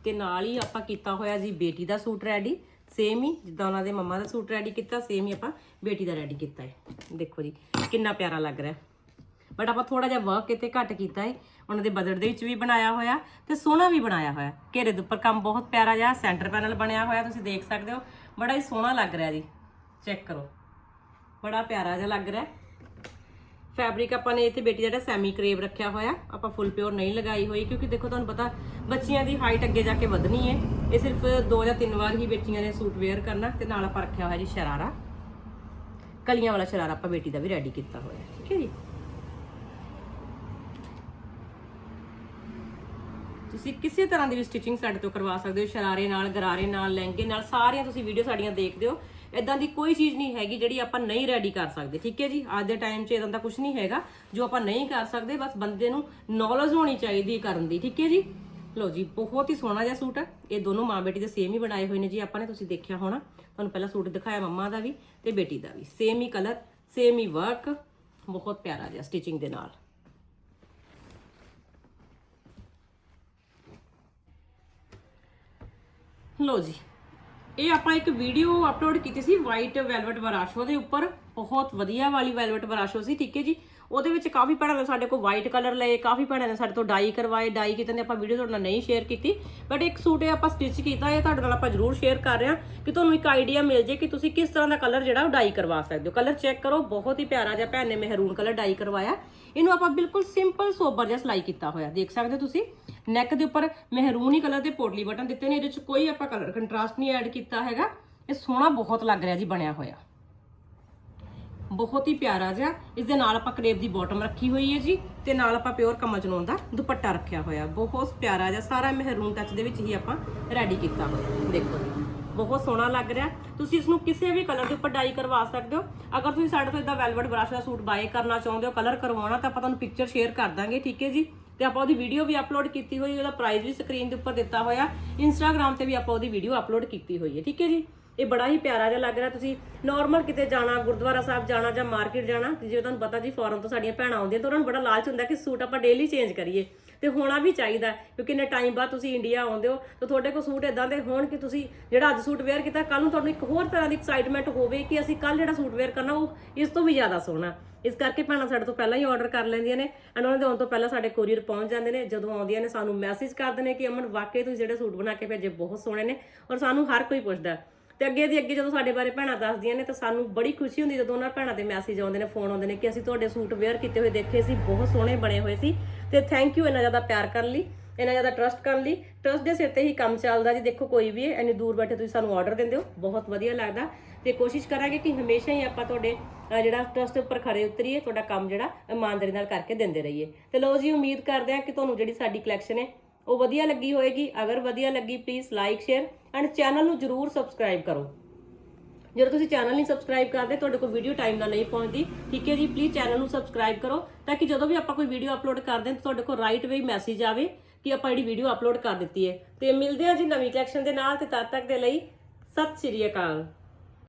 ਤੇ ਨਾਲ ਹੀ ਆਪਾਂ ਕੀਤਾ ਹੋਇਆ ਜੀ ਬੇਟੀ ਦਾ ਸੂਟ ਰੈਡੀ ਸੇਮ ਹੀ ਜਿੱਦਾਂ ਉਹਨਾਂ ਦੇ ਮੰਮਾ ਦਾ ਸੂਟ ਰੈਡੀ ਕੀਤਾ ਸੇਮ ਹੀ ਆਪਾਂ ਬੇਟੀ ਦਾ ਰੈਡੀ ਕੀਤਾ ਹੈ। ਦੇਖੋ ਜੀ, ਕਿੰਨਾ ਪਿਆਰਾ ਲੱਗ ਰਿਹਾ ਬਟ ਆਪਾਂ ਥੋੜਾ ਜਿਹਾ ਵਰਕ ਇੱਥੇ ਘੱਟ ਕੀਤਾ ਹੈ। ਉਹਨਾਂ ਦੇ ਬਜਟ ਦੇ ਵਿੱਚ ਵੀ ਬਣਾਇਆ ਹੋਇਆ ਤੇ ਸੋਹਣਾ ਵੀ ਬਣਾਇਆ ਹੋਇਆ ਘੇਰੇ ਦੇ ਉੱਪਰ ਕੰਮ ਬਹੁਤ ਪਿਆਰਾ ਜਿਹਾ ਸੈਂਟਰ ਪੈਨਲ ਬਣਿਆ ਹੋਇਆ, ਤੁਸੀਂ ਦੇਖ ਸਕਦੇ ਹੋ। ਬੜਾ ਹੀ ਸੋਹਣਾ ਲੱਗ ਰਿਹਾ ਜੀ। ਚੈੱਕ ਕਰੋ। ਬੜਾ ਪਿਆਰਾ ਜਿਹਾ ਲੱਗ ਰਿਹਾ ਫੈਬਰਿਕ ਆਪਾਂ ਨੇ ਇੱਥੇ ਬੇਟੀ ਦਾ ਜਿਹੜਾ ਸੈਮੀ ਕਰੇਵ ਰੱਖਿਆ ਹੋਇਆ, ਆਪਾਂ ਫੁੱਲ ਪਿਓਰ ਨਹੀਂ ਲਗਾਈ ਹੋਈ, ਕਿਉਂਕਿ ਦੇਖੋ ਤੁਹਾਨੂੰ ਪਤਾ ਬੱਚੀਆਂ ਦੀ ਹਾਈਟ ਅੱਗੇ ਜਾ ਕੇ ਵਧਣੀ ਹੈ ਇਹ ਸਿਰਫ ਦੋ ਜਾਂ ਤਿੰਨ ਵਾਰ ਹੀ ਬੇਟੀਆਂ ਨੇ ਸੂਟ ਵੇਅਰ ਕਰਨਾ ਤੇ ਨਾਲ ਆਪਾਂ ਰੱਖਿਆ ਹੋਇਆ ਜੀ ਸ਼ਰਾਰਾ। ਕਲੀਆਂ ਵਾਲਾ ਸ਼ਰਾਰਾ ਆਪਾਂ ਬੇਟੀ ਦਾ ਵੀ ਰੈਡੀ ਕੀਤਾ ਹੋਇਆ, ਠੀਕ ਹੈ ਜੀ? ਤੁਸੀਂ ਕਿਸੇ ਤਰ੍ਹਾਂ ਦੀ ਵੀ ਸਟਿਚਿੰਗ ਸਾਡੇ ਤੋਂ ਕਰਵਾ ਸਕਦੇ ਹੋ, ਸ਼ਰਾਰੇ ਨਾਲ, ਗਰਾਰੇ ਨਾਲ, ਲਹਿੰਗੇ ਨਾਲ, ਸਾਰੀਆਂ ਤੁਸੀਂ ਵੀਡੀਓ ਸਾਡੀਆਂ ਦੇਖਦੇ ਹੋ। ਇਦਾਂ ਦੀ ਕੋਈ ਚੀਜ਼ ਨਹੀਂ ਹੈਗੀ ਜਿਹੜੀ ਆਪਾਂ ਨਹੀਂ ਰੈਡੀ ਕਰ ਸਕਦੇ, ਠੀਕ ਹੈ ਜੀ? ਅੱਜ ਦੇ ਟਾਈਮ 'ਚ ਇਦਾਂ ਦਾ ਕੁਝ ਨਹੀਂ ਹੈਗਾ, ਜੋ ਆਪਾਂ ਨਹੀਂ ਕਰ ਸਕਦੇ, ਬਸ ਬੰਦੇ ਨੂੰ ਨੌਲੇਜ ਹੋਣੀ ਚਾਹੀਦੀ ਕਰਨ ਦੀ, ਠੀਕ ਹੈ ਜੀ? ਲਓ ਜੀ, ਬਹੁਤ ਹੀ ਸੋਹਣਾ ਜਿਹਾ ਸੂਟ ਹੈ। ਇਹ ਦੋਨੋਂ ਮਾਂ ਬੇਟੀ ਦੇ ਸੇਮ ਹੀ ਬਣਾਏ ਹੋਏ ਨੇ ਜੀ ਆਪਾਂ ਨੇ, ਤੁਸੀਂ ਦੇਖਿਆ ਹੋਣਾ। ਤੁਹਾਨੂੰ ਪਹਿਲਾਂ ਸੂਟ ਦਿਖਾਇਆ ਮੰਮਾ ਦਾ ਵੀ ਤੇ ਬੇਟੀ ਦਾ ਵੀ। ਸੇਮ ਹੀ ਕਲਰ ਸੇਮ ਹੀ ਵਰਕ ਬਹੁਤ ਪਿਆਰਾ ਜਿਹਾ ਸਟਿਚਿੰਗ ਦੇ ਨਾਲ। ਲੋ ਜੀ ਇਹ ਆਪਾਂ ਇੱਕ ਵੀਡੀਓ ਅਪਲੋਡ ਕੀਤੀ ਸੀ ਵਾਈਟ ਵੈਲਵਟ ਬਰਾਸ਼ੋ ਦੇ ਉੱਪਰ। ਬਹੁਤ ਵਧੀਆ ਵਾਲੀ ਵੈਲਵਟ ਬਰਾਸ਼ੋ ਸੀ, ਠੀਕ ਹੈ ਜੀ? ਉਹਦੇ ਵਿੱਚ ਕਾਫੀ ਭੈਣਾਂ ਨੇ ਸਾਡੇ ਕੋਲ ਵਾਈਟ ਕਲਰ ਲਏ, ਕਾਫੀ ਭੈਣਾਂ ਨੇ ਸਾਡੇ ਤੋਂ ਡਾਈ ਕਰਵਾਏ ਡਾਈ ਕੀਤੇ ਨੇ ਆਪਾਂ ਵੀਡੀਓ ਤੁਹਾਡੇ ਨਾਲ ਨਹੀਂ ਸ਼ੇਅਰ ਕੀਤੀ। ਬਟ ਇੱਕ ਸੂਟ ਇਹ ਆਪਾਂ ਸਟਿਚ ਕੀਤਾ, ਇਹ ਤੁਹਾਡੇ ਨਾਲ ਆਪਾਂ ਜ਼ਰੂਰ ਸ਼ੇਅਰ ਕਰ ਰਹੇ ਹਾਂ ਕਿ ਤੁਹਾਨੂੰ ਇੱਕ ਆਈਡੀਆ ਮਿਲ ਜੇ ਕਿ ਤੁਸੀਂ ਕਿਸ ਤਰ੍ਹਾਂ ਦਾ ਕਲਰ ਜਿਹੜਾ ਉਹ ਡਾਈ ਕਰਵਾ ਸਕਦੇ ਹੋ। ਕਲਰ ਚੈੱਕ ਕਰੋ, ਬਹੁਤ ਹੀ ਪਿਆਰਾ ਜਿਹਾ ਭੈਣ ਨੇ ਮਹਿਰੂਨ ਕਲਰ ਡਾਈ ਕਰਵਾਇਆ। ਇਹਨੂੰ ਆਪਾਂ ਬਿਲਕੁਲ ਸਿੰਪਲ ਸੋਬਰ ਜਿਹਾ ਸਿਲਾਈ ਕੀਤਾ ਹੋਇਆ, ਦੇਖ ਸਕਦੇ ਹੋ ਤੁਸੀਂ? ਨੈਕ ਦੇ ਉੱਪਰ ਮਹਿਰੂਨ ਹੀ ਕਲਰ ਦੇ ਪੋਟਲੀ ਬਟਨ ਦਿੱਤੇ ਨੇ, ਇਹਦੇ ਵਿੱਚ ਕੋਈ ਆਪਾਂ ਕਲਰ ਕੰਟਰਾਸਟ ਨਹੀਂ ਐਡ ਕੀਤਾ ਹੈਗਾ। ਇਹ ਸੋਹਣਾ ਬਹੁਤ ਲੱਗ ਰਿਹਾ ਜੀ, ਬਣਿਆ ਹੋਇਆ। ਬਹੁਤ ਹੀ ਪਿਆਰਾ ਜਿਹਾ। ਇਸ ਦੇ ਨਾਲ ਆਪਾਂ ਕਰੇਪ ਦੀ ਬਾਟਮ ਰੱਖੀ ਹੋਈ ਹੈ ਜੀ, ਤੇ ਨਾਲ ਆਪਾਂ ਪਿਓਰ ਕਮਲ ਚਨੋਨ ਦਾ ਦੁਪੱਟਾ ਰੱਖਿਆ ਹੋਇਆ। ਬਹੁਤ ਪਿਆਰਾ ਜਿਹਾ, ਸਾਰਾ ਮਹਿਰੂਨ ਟੱਚ ਦੇ ਵਿੱਚ ਹੀ ਆਪਾਂ ਰੈਡੀ ਕੀਤਾ ਹੋਇਆ। ਦੇਖੋ ਜੀ, ਬਹੁਤ ਸੋਹਣਾ ਲੱਗ ਰਿਹਾ। ਤੁਸੀਂ ਇਸ ਨੂੰ ਕਿਸੇ ਵੀ ਕਲਰ ਦੇ ਉੱਪਰ ਡਾਈ ਕਰਵਾ ਸਕਦੇ ਹੋ। ਅਗਰ ਤੁਸੀਂ ਸਾਡੇ ਤੋਂ ਇਦਾਂ ਵੈਲਵਟ ਬ੍ਰਸ਼ ਦਾ ਸੂਟ ਬਾਏ ਕਰਨਾ ਚਾਹੁੰਦੇ ਹੋ ਕਲਰ ਕਰਵਾਉਣਾ, ਤਾਂ ਆਪਾਂ ਤੁਹਾਨੂੰ ਪਿਕਚਰ ਸ਼ੇਅਰ ਕਰ ਦਾਂਗੇ, ਠੀਕ ਹੈ ਜੀ? ਤੇ ਆਪਾਂ ਉਹਦੀ ਵੀਡੀਓ ਵੀ ਅਪਲੋਡ ਕੀਤੀ ਹੋਈ ਉਹਦਾ ਪ੍ਰਾਈਸ ਵੀ ਸਕਰੀਨ ਦੇ ਉੱਪਰ ਦਿੱਤਾ ਹੋਇਆ। ਇੰਸਟਾਗ੍ਰam ਤੇ ਵੀ ਆਪਾਂ ਉਹਦੀ ਵੀਡੀਓ ਅਪਲੋਡ ਕੀਤੀ ਹੋਈ ਹੈ, ਠੀਕ ਹੈ ਜੀ? ਇਹ ਬੜਾ ਹੀ ਪਿਆਰਾ ਜਿਹਾ ਲੱਗ ਰਿਹਾ, ਤੁਸੀਂ ਨਾਰਮਲ ਕਿਤੇ ਜਾਣਾ, ਗੁਰਦੁਆਰਾ ਸਾਹਿਬ ਜਾਣਾ ਜਾਂ ਮਾਰਕੀਟ ਜਾਣਾ ਜਿਵੇਂ ਤੁਹਾਨੂੰ ਪਤਾ ਜੀ ਫੋਰਨ ਤੋਂ ਸਾਡੀਆਂ ਭੈਣਾਂ ਆਉਂਦੀਆਂ ਤਾਂ ਉਹਨਾਂ ਨੂੰ ਬੜਾ ਲਾਲਚ ਹੁੰਦਾ ਕਿ ਸੂਟ ਆਪਾਂ ਡੇਲੀ ਚੇਂਜ ਕਰੀਏ। ਤੇ ਹੋਣਾ ਵੀ ਚਾਹੀਦਾ ਕਿਉਂਕਿ ਇੰਨੇ ਟਾਈਮ ਬਾਅਦ ਤੁਸੀਂ ਇੰਡੀਆ ਆਉਂਦੇ ਹੋ, ਤਾਂ ਤੁਹਾਡੇ ਕੋਲ ਸੂਟ ਇਦਾਂ ਦੇ ਹੋਣ ਕਿ ਤੁਸੀਂ ਜਿਹੜਾ ਅੱਜ ਸੂਟ ਵੇਅਰ ਕੀਤਾ ਕੱਲ ਨੂੰ ਤੁਹਾਨੂੰ ਇੱਕ ਹੋਰ ਤਰ੍ਹਾਂ ਦੀ ਐਕਸਾਈਟਮੈਂਟ ਹੋਵੇ ਕਿ ਅਸੀਂ ਕੱਲ ਜਿਹੜਾ ਸੂਟ ਵੇਅਰ ਕਰਨਾ, ਉਹ ਇਸ ਤੋਂ ਵੀ ਜ਼ਿਆਦਾ ਸੋਹਣਾ। ਇਸ ਕਰਕੇ ਭੈਣਾਂ ਸਾਡੇ ਤੋਂ ਪਹਿਲਾਂ ਹੀ ਆਰਡਰ ਕਰ ਲੈਂਦੀਆਂ ਨੇ ਐਂਡ ਉਹਨਾਂ ਦੇ ਆਉਣ ਤੋਂ ਪਹਿਲਾਂ ਸਾਡੇ ਕੋਰੀਅਰ ਪਹੁੰਚ ਜਾਂਦੇ ਨੇ, ਜਦੋਂ ਆਉਂਦੀਆਂ ਨੇ ਸਾਨੂੰ ਮੈਸੇਜ ਕਰਦੇ ਨੇ ਕਿ ਅਮਨ, ਵਾਕਈ ਤੁਸੀਂ ਜਿਹੜੇ ਸੂਟ ਬਣਾ ਕੇ ਭੇਜੇ ਬਹੁਤ ਸੋਹਣੇ ਨੇ ਔਰ ਸਾਨੂੰ ਹਰ ਕੋਈ ਪੁੱਛਦਾ। ਤੇ ਅੱਗੇ ਦੀ ਅੱਗੇ ਜਦੋਂ ਸਾਡੇ ਬਾਰੇ ਭੈਣਾਂ ਦੱਸਦੀਆਂ ਨੇ ਤਾਂ ਸਾਨੂੰ ਬੜੀ ਖੁਸ਼ੀ ਹੁੰਦੀ ਜਦੋਂ ਉਹਨਾਂ ਭੈਣਾਂ ਦੇ ਮੈਸੇਜ ਆਉਂਦੇ ਨੇ ਫੋਨ ਆਉਂਦੇ ਨੇ ਕਿ ਅਸੀਂ ਤੁਹਾਡੇ ਸੂਟ ਵੇਅਰ ਕੀਤੇ ਹੋਏ ਦੇਖੇ ਸੀ, ਬਹੁਤ ਸੋਹਣੇ ਬਣੇ ਹੋਏ ਸੀ ਤੇ ਥੈਂਕ ਯੂ ਇੰਨਾ ਜ਼ਿਆਦਾ ਪਿਆਰ ਕਰਨ ਲਈ, ਇੰਨਾ ਜ਼ਿਆਦਾ ਟਰਸਟ ਕਰਨ ਲਈ ਟਰਸਟ ਦੇ ਸਿਰ ਤੇ ਹੀ ਕੰਮ ਚੱਲਦਾ ਜੀ, ਦੇਖੋ ਕੋਈ ਵੀ ਹੈ ਇੰਨੀ ਦੂਰ ਬੈਠੇ ਤੁਸੀਂ ਸਾਨੂੰ ਆਰਡਰ ਦਿੰਦੇ ਹੋ, ਬਹੁਤ ਵਧੀਆ ਲੱਗਦਾ ਤੇ ਕੋਸ਼ਿਸ਼ ਕਰਾਂਗੇ ਕਿ ਹਮੇਸ਼ਾ ਹੀ ਆਪਾਂ ਤੁਹਾਡੇ ਜਿਹੜਾ ਟਰਸਟ ਉੱਪਰ ਖੜੇ ਉਤਰੀਏ, ਤੁਹਾਡਾ ਕੰਮ ਜਿਹੜਾ ਇਮਾਨਦਾਰੀ ਨਾਲ ਕਰਕੇ ਦਿੰਦੇ ਰਹੀਏ। ਤੇ ਲੋ ਜੀ, ਉਮੀਦ ਕਰਦੇ ਹਾਂ ਕਿ ਤੁਹਾਨੂੰ ਜਿਹੜੀ ਸਾਡੀ ਕਲੈਕਸ਼ਨ ਹੈ, ਉਹ ਵਧੀਆ ਲੱਗੀ ਹੋਏਗੀ, ਅਗਰ ਵਧੀਆ ਲੱਗੀ please like share and channel ਨੂੰ ਜਰੂਰ ਸਬਸਕ੍ਰਾਈਬ ਕਰੋ। ਜਦੋਂ ਤੁਸੀਂ ਚੈਨਲ ਨਹੀਂ ਸਬਸਕ੍ਰਾਈਬ ਕਰਦੇ, ਤੁਹਾਡੇ ਕੋਲ ਵੀਡੀਓ ਟਾਈਮ ਨਾਲ ਨਹੀਂ ਪਹੁੰਚਦੀ। ਠੀਕ ਹੈ ਜੀ? ਪਲੀਜ਼ ਚੈਨਲ ਨੂੰ ਸਬਸਕ੍ਰਾਈਬ ਕਰੋ ਤਾਂ ਕਿ ਜਦੋਂ ਵੀ ਆਪਾਂ ਕੋਈ ਵੀਡੀਓ ਅਪਲੋਡ ਕਰਦੇ ਹਾਂ, ਤਾਂ ਤੁਹਾਡੇ ਕੋਲ ਰਾਈਟ ਵੇ ਮੈਸੇਜ ਆਵੇ ਕਿ ਆਪਾਂ ਜਿਹੜੀ ਵੀਡੀਓ ਅਪਲੋਡ ਕਰ ਦਿੱਤੀ ਹੈ। ਤੇ ਮਿਲਦੇ ਹਾਂ ਜੀ ਨਵੀਂ ਕਲੈਕਸ਼ਨ ਦੇ ਨਾਲ ਤੇ ਤਦ ਤੱਕ ਦੇ ਲਈ ਸਤਿ ਸ਼੍ਰੀ ਅਕਾਲ।